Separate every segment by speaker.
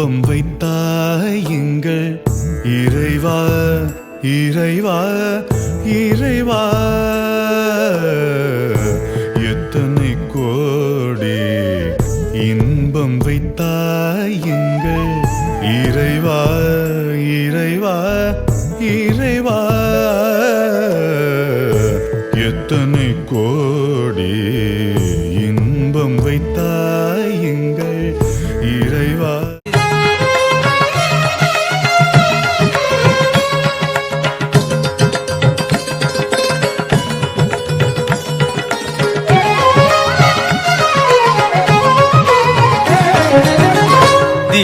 Speaker 1: இன்பம் வைத்தாய் எங்கள் இறைவா இறைவா இறைவா. எத்தனை கோடி இன்பம் வைத்தாய் எங்கள் இறைவா இறைவா.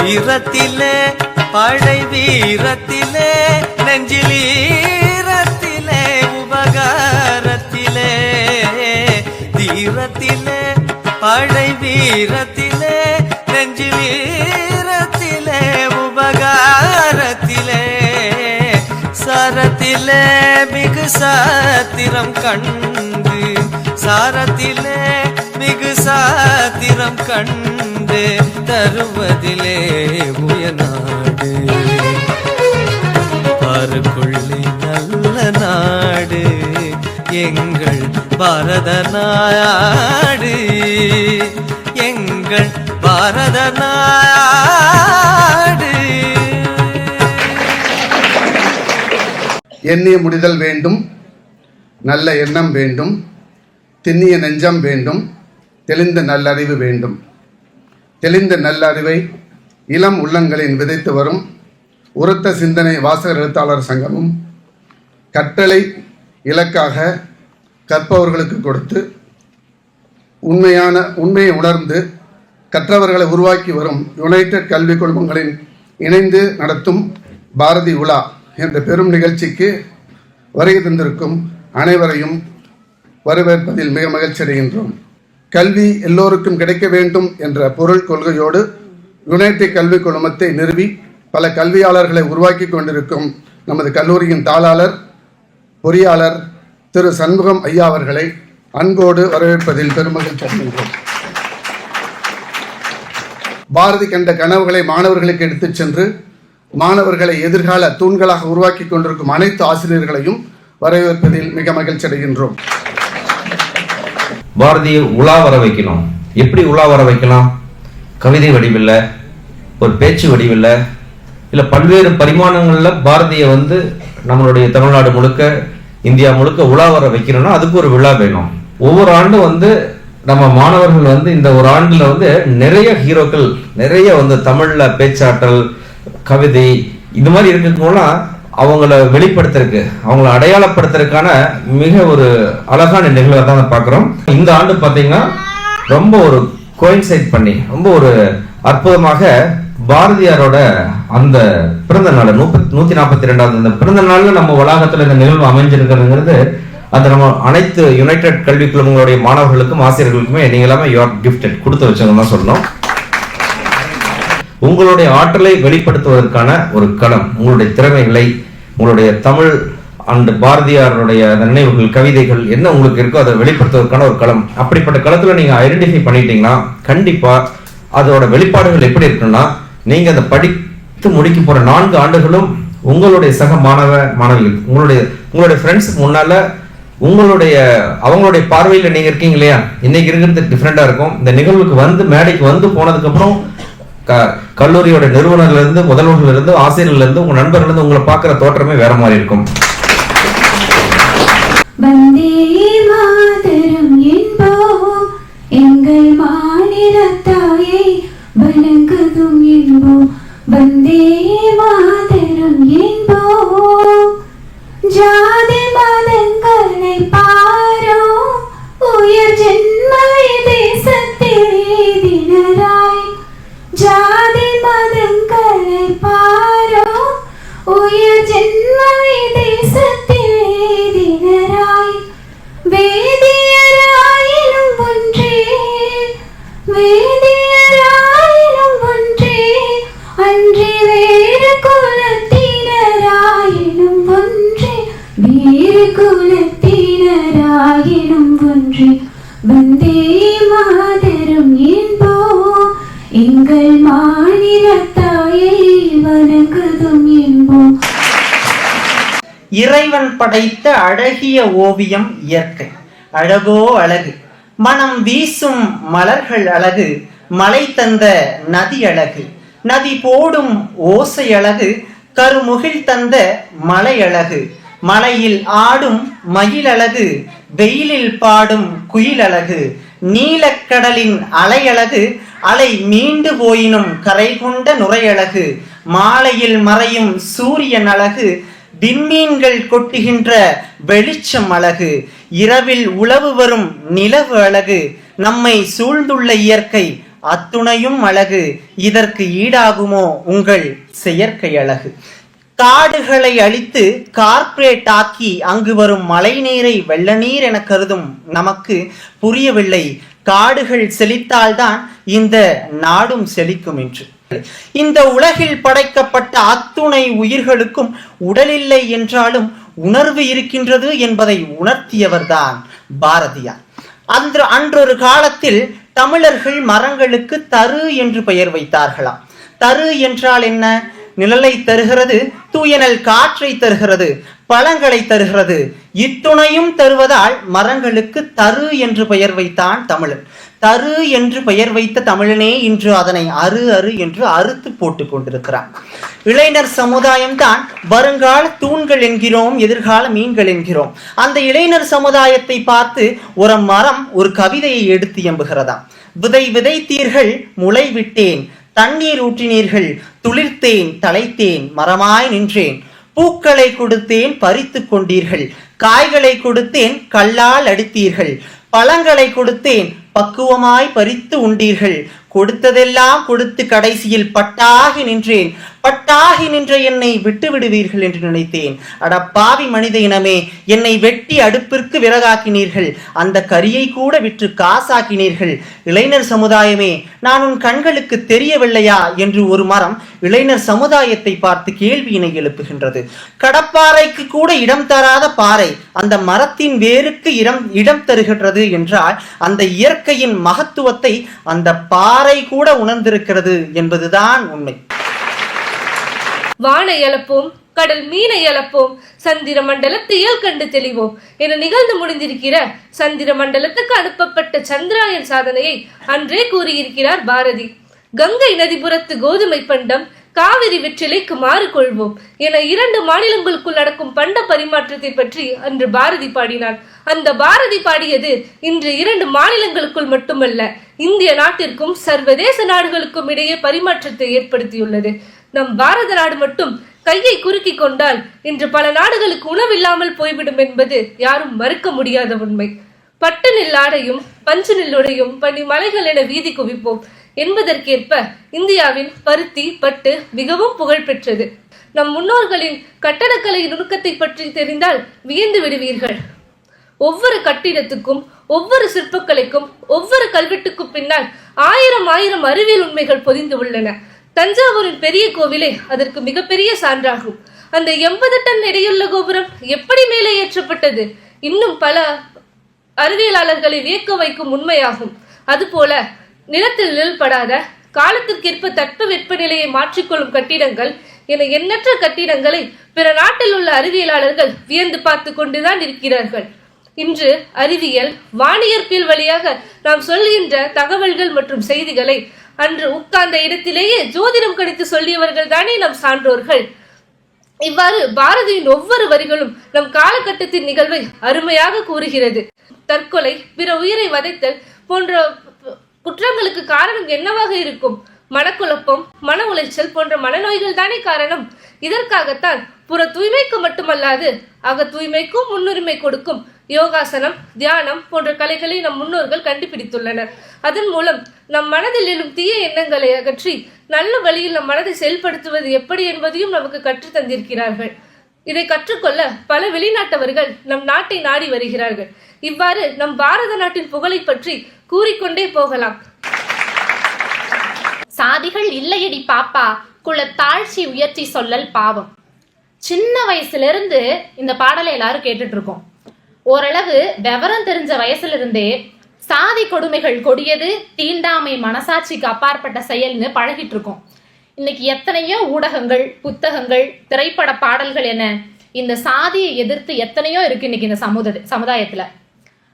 Speaker 2: வீரத்திலே படை வீரத்திலே நெஞ்சிலீரத்திலே உபகாரத்திலே. தீரத்திலே படை வீரத்திலே நெஞ்சிலீரத்திலே உபகாரத்திலே. சரத்திலே மிகு சாத்திரம் கண்டு சாரத்திலே மிகு சாத்திரம் கண்டு தருவதிலே உயநாடு பாருக்குள்ளே நல்ல நாடு எங்கள் பாரத நாடு எங்கள் பாரத நாடு
Speaker 3: எண்ணிய முடிதல் வேண்டும் நல்ல எண்ணம் வேண்டும் திண்ணிய நெஞ்சம் வேண்டும் தெளிந்த நல்லறிவு வேண்டும். தெளிந்த நல்லறிவை இளம் உள்ளங்களில் விதைத்து வரும் உரத்த சிந்தனை வாசகர் எழுத்தாளர் சங்கமும் கட்டளை இலக்காக கற்பவர்களுக்கு கொடுத்து உண்மையான உண்மையை உணர்ந்து கற்றவர்களை உருவாக்கி வரும் யுனைடெட் கல்விக் குழுமங்களின் இணைந்து நடத்தும் பாரதி உலா என்ற பெரும் நிகழ்ச்சிக்கு வருகை தந்திருக்கும் அனைவரையும் வரவேற்பதில் மிக மகிழ்ச்சி அடைகின்றோம் கல்வி எல்லோருக்கும் கிடைக்க வேண்டும் என்ற பொருள் கொள்கையோடு யுனைடெட் கல்விக் குழுமத்தை நிறுவி பல கல்வியாளர்களை உருவாக்கி கொண்டிருக்கும் நமது கல்லூரியின் தாளாளர் பொறியாளர் திரு சண்முகம் ஐயா அவர்களை அன்போடு வரவேற்பதில் பெருமகிழ்ச்சி அடைகின்றோம். பாரதி கண்ட கனவுகளை மாணவர்களுக்கு எடுத்துச் சென்று மாணவர்களை எதிர்கால தூண்களாக உருவாக்கி கொண்டிருக்கும் அனைத்து ஆசிரியர்களையும் வரவேற்பதில் மிக மகிழ்ச்சி அடைகின்றோம்.
Speaker 4: பாரதியை உலா வர வைக்கணும். எப்படி உலா வர வைக்கலாம்? கவிதை வடிவில் ஒரு பேச்சு வடிவில் இல்லை பல்வேறு பரிமாணங்களில் பாரதியை வந்து நம்மளுடைய தமிழ்நாடு முழுக்க இந்தியா முழுக்க உலா வர வைக்கணும்னா அதுக்கு ஒரு விழா வேணும். ஒவ்வொரு ஆண்டும் வந்து நம்ம மாணவர்கள் வந்து இந்த ஒரு ஆண்டில் வந்து நிறைய ஹீரோக்கள் நிறைய வந்து தமிழில் பேச்சாற்றல் கவிதை இது மாதிரி இருக்கிறதுனால அவங்கள வெளிப்படுத்துறதுக்கு அவங்கள அடையாளப்படுத்துறதுக்கான மிக ஒரு அழகான நிகழ்வை தான் பார்க்குறோம். இந்த ஆண்டு பார்த்தீங்கன்னா ரொம்ப ஒரு கோயின்சைட் பண்ணி ரொம்ப ஒரு அற்புதமாக பாரதியாரோட அந்த பிறந்த நாள் முப்பத்தி நூத்தி நாற்பத்தி ரெண்டாவது அந்த பிறந்த நாள்ல நம்ம வளாகத்துல இந்த நிகழ்வு அமைஞ்சிருக்கிறதுங்கிறது அந்த நம்ம அனைத்து யுனைடெட் கல்வி குழுமங்களுடைய மாணவர்களுக்கும் ஆசிரியர்களுக்குமே நீங்க எல்லாமே யுவர் கிஃப்டட் கொடுத்து வச்சவங்க தான் சொல்லணும். உங்களுடைய ஆற்றலை வெளிப்படுத்துவதற்கான ஒரு களம் உங்களுடைய திறமைகளை உங்களுடைய தமிழ் அண்ட் பாரதியாருடைய நினைவுகள் கவிதைகள் என்ன உங்களுக்கு இருக்கோ அதை வெளிப்படுத்துவதற்கான ஒரு களம். அப்படிப்பட்ட களத்துல நீங்க ஐடென்டிஃபை பண்ணிட்டீங்கன்னா கண்டிப்பா அதோட வெளிப்பாடுகள் எப்படி இருக்குன்னா நீங்க அதை படித்து முடிக்க போற நான்கு ஆண்டுகளும் உங்களுடைய சக மாணவ மாணவிகள் உங்களுடைய உங்களுடைய ஃப்ரெண்ட்ஸுக்கு முன்னால உங்களுடைய அவங்களுடைய பார்வையில் நீங்க இருக்கீங்க இல்லையா? இன்னைக்கு இருக்கிறது டிஃப்ரெண்டா இருக்கும். இந்த நிகழ்வுக்கு வந்து மேடைக்கு வந்து போனதுக்கு அப்புறம் க- கல்லூரியோட நிறுவனர்ல இருந்து முதல்வர்கள் இருந்து ஆசிரியர்ல இருந்து உங்க நண்பர்கள் இருந்து உங்களை பார்க்குற தோற்றமே வேற மாதிரி இருக்கும்.
Speaker 5: எங்கள் மாநில தாயை வணங்குதும் என்போம். வந்தே வேதியராயினும் ஒன்றே அன்றி வேறு குலத்தினராயினும் ஒன்றே. வேறு குலத்தினராயினும் ஒன்றே. வந்தே மாதரும் என்போ எங்கள் மாநில தாயை
Speaker 6: இறைவன் படைத்த அழகிய ஓவியம் இயற்கை. அழகோ அழகு. மனம் வீசும் மலர்கள் அழகு மலை தந்த நதி அழகு நதி போடும் ஓசை அழகு கருமுகில் தந்த மலை அழகு மலையில் ஆடும் மயில் அழகு வெயிலில் பாடும் குயில் அழகு நீலக்கடலின் அலை அழகு அலை மீண்டு போயினும் கரை கொண்ட நுரையழகு மாலையில் மறையும் சூரியன் அழகு விண்மீன்கள் கொட்டுகின்ற வெளிச்சம் அழகு. இரவில் உளவு வரும் நிலவு அழகு. நம்மை சூழ்ந்துள்ள இயற்கை அத்துணையும் அழகு. இதற்கு ஈடாகுமோ உங்கள் செயற்கை அழகு. காடுகளை அழித்து கார்ப்பரேட் ஆக்கி அங்கு வரும் மழைநீரை வெள்ள நீர் என கருதும் நமக்கு புரியவில்லை. காடுகள் செழித்தால்தான் இந்த நாடும் செழிக்கும் என்று. இந்த உலகில் படைக்கப்பட்ட அத்துணை உயிர்களுக்கும் உடலில்லை என்றாலும் உணர்வு இருக்கின்றது என்பதை உணர்த்தியவர்தான் பாரதியார். அன்று அன்றொரு காலத்தில் தமிழர்கள் மரங்களுக்கு தரு என்று பெயர் வைத்தார்களாம். தரு என்றால் என்ன? நிழலை தருகிறது தூயனல் காற்றை தருகிறது பழங்களை தருகிறது. இத்துணையும் தருவதால் மரங்களுக்கு தரு என்று பெயர் வைத்தான் தமிழன். தரு என்று பெயர் வைத்த தமிழனே இன்று அதனை அரு அரு என்று அறுத்து போட்டுக் கொண்டிருக்கிறான். இளைஞர் சமுதாயம்தான் வருங்கால தூண்கள் என்கிறோம் எதிர்கால மீன்கள் என்கிறோம். அந்த இளைஞர் சமுதாயத்தை பார்த்து ஒரு மரம் ஒரு கவிதையை எடுத்து எம்புகிறதாம். விதை விதைத்தீர்கள் முளை விட்டேன். தண்ணீர் ஊற்றினீர்கள் துளிர்த்தேன் தலைத்தேன். மரமாய் நின்றேன். பூக்களை கொடுத்தேன் பறித்து கொண்டீர்கள். காய்களை கொடுத்தேன் கல்லால் அடித்தீர்கள். பழங்களை கொடுத்தேன் பக்குவமாய் பறித்து உண்டீர்கள். கொடுத்ததெல்லாம் கொடுத்து கடைசியில் பட்டாகி நின்றேன். பட்டாகி நின்ற என்னை விட்டு விடுவீர்கள் என்று நினைத்தேன். அட பாவி மனித இனமே என்னை வெட்டி அடுப்பிற்கு விறகாக்கினீர்கள். அந்த கரியை கூட விற்று காசாக்கினீர்கள். இளைஞர் சமுதாயமே நான் உன் கண்களுக்கு தெரியவில்லையா? என்று ஒரு மரம் இளைஞர் சமுதாயத்தை பார்த்து கேள்வியினை எழுப்புகின்றது. கடப்பாறைக்கு கூட இடம் தராத பாறை அந்த மரத்தின் வேருக்கு இடம் இடம் தருகின்றது என்றால் அந்த இயற்கையின் மகத்துவத்தை அந்த பாறை கூட உணர்ந்திருக்கிறது என்பதுதான் உண்மை.
Speaker 7: வானை எழுப்போம் கடல் மீனை எழுப்போம் சந்திர மண்டலத்தையல் கண்டு தெளிவோம் என நிகழ்ந்து முடிந்திருக்கிற சந்திர மண்டலத்துக்கு அனுப்பப்பட்ட சந்திராயன் சாதனையை அன்றே கூறியிருக்கிறார் பாரதி. கங்கை நதிபுறத்து கோதுமை பண்டம் காவிரி வெற்றிலைக்கு மாறு கொள்வோம் என இரண்டு மாநிலங்களுக்குள் நடக்கும் பண்ட பரிமாற்றத்தை பற்றி அன்று பாரதி பாடினார். அந்த பாரதி பாடியது இன்று இரண்டு மாநிலங்களுக்குள் மட்டுமல்ல இந்திய நாட்டிற்கும் சர்வதேச நாடுகளுக்கும் இடையே பரிமாற்றத்தை ஏற்படுத்தியுள்ளது. நம் பாரத நாடு மட்டும் கையை குறுக்கி கொண்டால் இன்று பல நாடுகளுக்கு உணவில்லாமல் போய்விடும் என்பது யாரும் மறுக்க முடியாத உண்மை. பட்டு நெல்லாடையும் பஞ்சு நெல்லுடையும் பனி மலைகள் என வீதி குவிப்போம் என்பதற்கேற்ப இந்தியாவின் பருத்தி பட்டு மிகவும் புகழ் பெற்றது. நம் முன்னோர்களின் கட்டடக்கலை நுணுக்கத்தை பற்றி தெரிந்தால் வியந்து விடுவீர்கள். ஒவ்வொரு கட்டிடத்துக்கும் ஒவ்வொரு சிற்பக்கலைக்கும் ஒவ்வொரு கல்வெட்டுக்கும் பின்னால் ஆயிரம் ஆயிரம் அறிவியல் உண்மைகள் பொதிந்து உள்ளன. தஞ்சாவூரின் பெரிய கோவிலே அதற்கு மிகப்பெரிய சான்றாகும். அந்த எண்பது டன் எடையுள்ள கோபுரம் எப்படி மேலே ஏற்றப்பட்டது? இன்னும் பல அறிவியலாளர்களை வியக்க வைக்கும் உண்மையாகும். அதுபோல நிலத்தில் நிழல்படாத காலத்திற்கேற்ப தட்ப வெப்பநிலையை மாற்றிக்கொள்ளும் கட்டிடங்கள் என எண்ணற்ற கட்டிடங்களை பிற நாட்டில் உள்ள அறிவியலாளர்கள் வியந்து பார்த்து கொண்டுதான் இருக்கிறார்கள். இன்று அறிவியல் வானியற்பியல் வழியாக நாம் சொல்கின்ற தகவல்கள் மற்றும் செய்திகளை அன்று உட்கார்ந்த இடத்திலேயே ஜோதிடம் கணித்து சொல்லியவர்கள் தானே நம் சான்றோர்கள். இவ்வாறு பாரதியின் ஒவ்வொரு வரிகளும் நம் காலகட்டத்தின் நிகழ்வை அருமையாக கூறுகிறது. தற்கொலை பிற உயிரை வதைத்தல் போன்ற குற்றங்களுக்கு காரணம் என்னவாக இருக்கும்? மனக்குழப்பம் மன உளைச்சல் போன்ற மனநோய்கள் தானே காரணம்? இதற்காகத்தான் புற தூய்மைக்கு மட்டுமல்லாது அக தூய்மைக்கும் முன்னுரிமை கொடுக்கும் யோகாசனம் தியானம் போன்ற கலைகளை நம் முன்னோர்கள் கண்டுபிடித்துள்ளனர். அதன் மூலம் நம் மனதில் எழும் தீய எண்ணங்களை அகற்றி நல்ல வழியில் நம் மனதை செயல்படுத்துவது எப்படி என்பதையும் நமக்கு கற்றுத் தந்திருக்கிறார்கள். இதை கற்றுக்கொள்ள பல வெளிநாட்டவர்கள் நம் நாட்டை நாடி வருகிறார்கள். இவ்வாறு நம் பாரத நாட்டின் புகழை பற்றி கூறிக்கொண்டே போகலாம்.
Speaker 8: சாதிகள் இல்லையடி பாப்பா குல தாழ்ச்சி உயர்த்தி சொல்லல் பாவம். சின்ன வயசுல இருந்து இந்த பாடலை எல்லாரும் கேட்டுட்டு இருக்கோம் ஓரளவு விவரம் தெரிஞ்ச வயசுல இருந்தே சாதி கொடுமைகள் கொடியது தீண்டாமை மனசாட்சிக்கு அப்பாற்பட்ட செயல்னு பழகிட்டு இருக்கோம் இன்னைக்கு எத்தனையோ ஊடகங்கள் புத்தகங்கள் திரைப்பட பாடல்கள் என இந்த சாதியை எதிர்த்து எத்தனையோ இருக்கு இன்னைக்கு இந்த சமுதாய சமுதாயத்துல.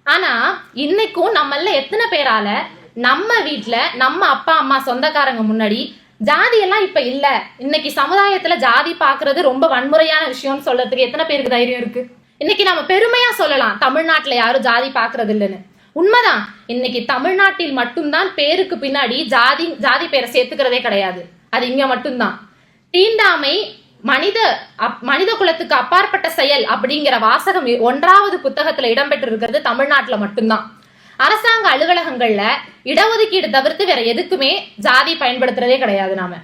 Speaker 8: ஆனா இன்னைக்கும் நம்மள எத்தனை பேரால நம்ம வீட்டுல நம்ம அப்பா அம்மா சொந்தக்காரங்க முன்னாடி ஜாதி எல்லாம் இப்ப இல்ல. இன்னைக்கு சமுதாயத்துல ஜாதி பாக்குறது ரொம்ப வன்முறையான விஷயம்னு சொல்றதுக்கு எத்தனை பேருக்கு தைரியம் இருக்கு? இன்னைக்கு நம்ம பெருமையா சொல்லலாம். தமிழ்நாட்டுல யாரும் ஜாதி பாக்குறது இல்லைன்னு உண்மைதான். இன்னைக்கு தமிழ்நாட்டில் மட்டும்தான் பேருக்கு பின்னாடி ஜாதி ஜாதி பேரை சேர்த்துக்கிறதே கிடையாது. அது இங்க மட்டும்தான். தீண்டாமை மனித அப்- மனித குலத்துக்கு அப்பாற்பட்ட செயல் அப்படிங்கிற வாசகம் ஒன்றாவது புத்தகத்துல இடம்பெற்று இருக்கிறது தமிழ்நாட்டுல மட்டும்தான். அரசாங்க அலுவலகங்கள்ல இடஒதுக்கீடு தவிர்த்து வேற எதுக்குமே ஜாதி பயன்படுத்துறதே கிடையாது நாம.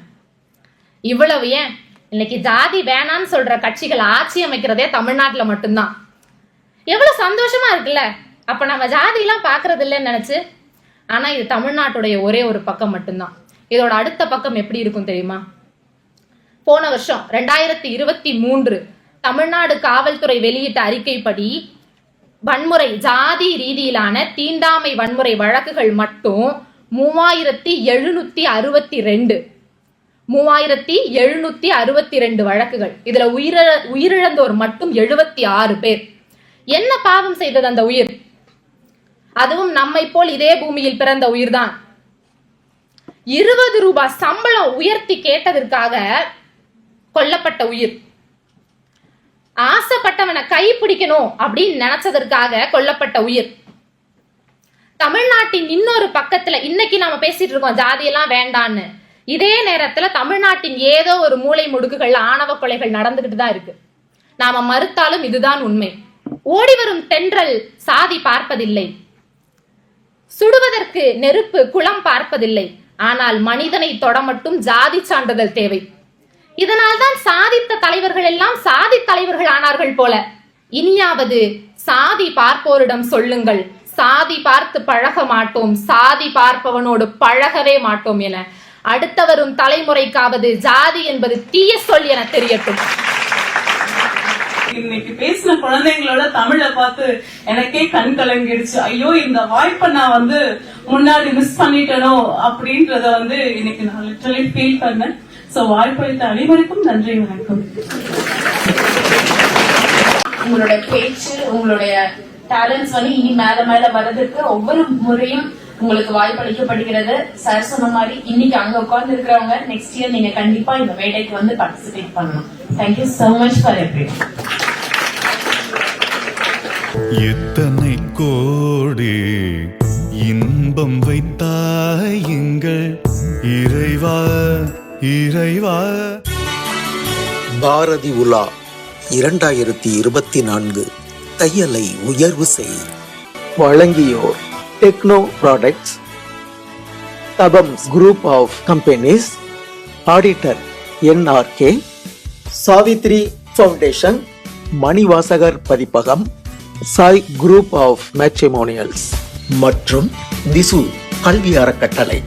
Speaker 8: இவ்வளவு ஏன்? இன்னைக்கு ஜாதி வேணான்னு சொல்ற கட்சிகள் ஆட்சி அமைக்கிறதே தமிழ்நாட்டுல மட்டும்தான். எவ்வளவு சந்தோஷமா இருக்குல்ல? அப்ப நம்ம ஜாதி எல்லாம் பாக்குறது இல்லைன்னு நினைச்சு. ஆனா இது தமிழ்நாட்டுடைய ஒரே ஒரு பக்கம் மட்டும்தான். இதோட அடுத்த பக்கம் எப்படி இருக்கும் தெரியுமா? போன வருஷம் ரெண்டாயிரத்தி இருபத்தி மூன்று தமிழ்நாடு காவல்துறை வெளியிட்ட அறிக்கைப்படி வன்முறை ஜாதி ரீதியிலான தீண்டாமை வன்முறை வழக்குகள் மட்டும் மூவாயிரத்தி எழுநூத்தி அறுபத்தி ரெண்டு. மூவாயிரத்தி எழுநூத்தி அறுபத்தி ரெண்டு வழக்குகள். இதுல உயிர உயிரிழந்தோர் மட்டும் எழுபத்தி ஆறு பேர். என்ன பாவம் செய்தது அந்த உயிர்? அதுவும் நம்மை போல் இதே பூமியில் பிறந்த உயிர்தான். இருபது ரூபாய் சம்பளம் உயர்த்தி கேட்டதற்காக கொல்லப்பட்ட உயிர். ஆசைப்பட்டவனை கை பிடிக்கணும் அப்படின்னு நினைச்சதற்காக கொல்லப்பட்ட உயிர். தமிழ்நாட்டின் இன்னொரு பக்கத்துல இன்னைக்கு நாம பேசிட்டு இருக்கோம் ஜாதியெல்லாம் வேண்டான்னு. இதே நேரத்துல தமிழ்நாட்டின் ஏதோ ஒரு மூலை முடுக்குகள் ஆணவ கொலைகள் நடந்துகிட்டு தான் இருக்கு. நாம மறுத்தாலும் இதுதான் உண்மை. ஓடி வரும் தென்றல் சாதி பார்ப்பதில்லை. சுடுவதற்கு நெருப்பு குளம் பார்ப்பதில்லை. ஆனால் மனிதனை தொட மட்டும் ஜாதி சான்றிதழ் தேவை. இதனால்தான் சாதித்த தலைவர்கள் எல்லாம் சாதி தலைவர்கள் ஆனார்கள் போல. இனியாவது சாதி பார்ப்போரிடம் சொல்லுங்கள். சாதி பார்த்து பழக மாட்டோம். சாதி பார்ப்பவனோடு பழகவே மாட்டோம் என அடுத்த வரும் தலைமுறைக்காவது ஜாதி என்பது தீய சொல் என தெரியட்டும்.
Speaker 9: இன்னைக்கு பேசின குழந்தைங்களோட தமிழ பார்த்து எனக்கே கண் கலங்கிடுச்சு. ஐயோ இந்த வாய்ப்பை நான் வந்து முன்னாடி மிஸ் பண்ணிட்டனோ அப்படின்றத வந்து இன்னைக்கு நான் லிட்டரலி ஃபீல் பண்ணேன். சோ வாய்ப்பளித்த அனைவருக்கும் நன்றி வணக்கம்.
Speaker 10: உங்களோட பேச்சு உங்களுடைய டேலண்ட்ஸ் வந்து இனி மேல மேல வர்றதுக்கு ஒவ்வொரு முறையும் உங்களுக்கு வாய்ப்பளிக்கப்படுகிறது சார் சொன்ன மாதிரி இன்னைக்கு அங்க உட்கார்ந்து இருக்கிறவங்க நெக்ஸ்ட் இயர் நீங்க கண்டிப்பா இந்த வேட்டைக்கு வந்து பார்ட்டிசிபேட் பண்ணணும். Thank you so much for every
Speaker 1: எத்தனை கோடி இன்பம் வைத்தாய் எங்கள் இறைவா இறைவா?
Speaker 11: பாரதி உலா இரண்டாயிரத்தி இருபத்தி நான்கு தையலை உயர்வு செய். வழங்கியோர் techno products தபம்ஸ் group of companies auditor NRK Savitri foundation Manivasagar பதிப்பகம் சாய் குரூப் ஆஃப் மேட்ரிமோனியல்ஸ் மற்றும் திசு கல்வி அறக்கட்டளை